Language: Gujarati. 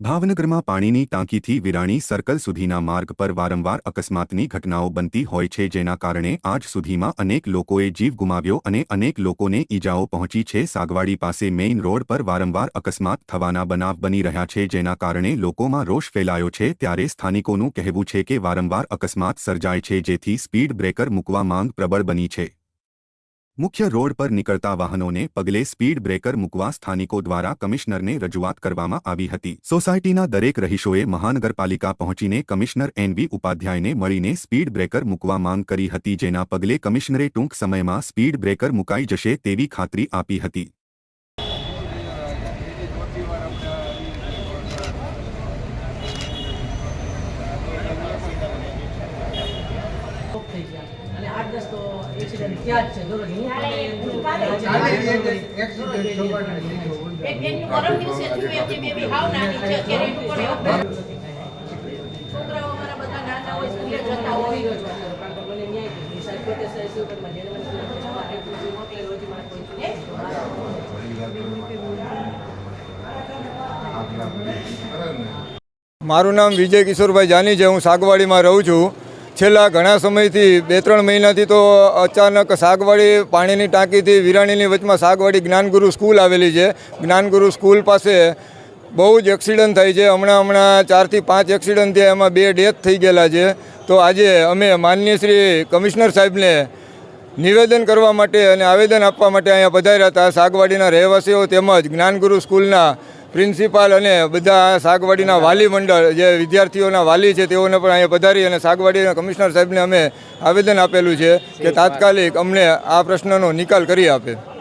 ભાવનગરમાં પાણીની ટાંકીથી વિરાણી સર્કલ સુધીના માર્ગ પર વારંવાર અકસ્માતની ઘટનાઓ બનતી હોય છે, જેના કારણે આજ સુધીમાં અનેક લોકોએ જીવ ગુમાવ્યો અને અનેક લોકોને ઈજાઓ પહોંચી છે. સાગવાડી પાસે મેઇન રોડ પર વારંવાર અકસ્માત થવાના બનાવ બની રહ્યા છે, જેના કારણે લોકોમાં રોષ ફેલાયો છે. ત્યારે સ્થાનિકોનું કહેવું છે કે વારંવાર અકસ્માત સર્જાય છે, જેથી સ્પીડ બ્રેકર મૂકવા માંગ પ્રબળ બની છે. મુખ્ય રોડ પર નીકળતા વાહનોને પગલે સ્પીડ બ્રેકર મૂકવા સ્થાનિકો દ્વારા કમિશનરને રજૂઆત કરવામાં આવી હતી. સોસાયટીના દરેક રહીશોએ મહાનગરપાલિકા પહોંચીને કમિશનર એનવી ઉપાધ્યાયને મળીને સ્પીડ બ્રેકર મૂકવા માંગ કરી હતી, જેના પગલે કમિશનરે ટૂંક સમયમાં સ્પીડ બ્રેકર મુકાઈ જશે તેવી ખાતરી આપી હતી થઈ ગયા અને આઠ દસ તો મારું નામ વિજય કિશોરભાઈ જાની છે. હું સાગવાડીમાં રહું છું. છેલ્લા ઘણા સમયથી બે ત્રણ મહિનાથી તો અચાનક સાગવાડી પાણીની ટાંકીથી વિરાણીની વચમાં સાગવાડી જ્ઞાનગુરુ સ્કૂલ આવેલી છે. જ્ઞાનગુરુ સ્કૂલ પાસે બહુ જ એક્સિડન્ટ થાય છે. હમણાં હમણાં ચારથી પાંચ એક્સિડન્ટ થયા, એમાં બે ડેથ થઈ ગયેલા છે. તો આજે અમે માનનીય શ્રી કમિશનર સાહેબને નિવેદન કરવા માટે અને આવેદન આપવા માટે અહીંયા પધાર્યા હતા. સાગવાડીના રહેવાસીઓ તેમજ જ્ઞાનગુરુ સ્કૂલના પ્રિન્સિપાલ અને બધા સાગવાડીના વાલી મંડળ જે વિદ્યાર્થીઓના વાલી છે તેઓને પણ અહીંયા પધારી અને સાગવાડીના કમિશનર સાહેબને અમે આવેદન આપેલું છે કે તાત્કાલિક અમને આ પ્રશ્નનો નિકાલ કરી આપે.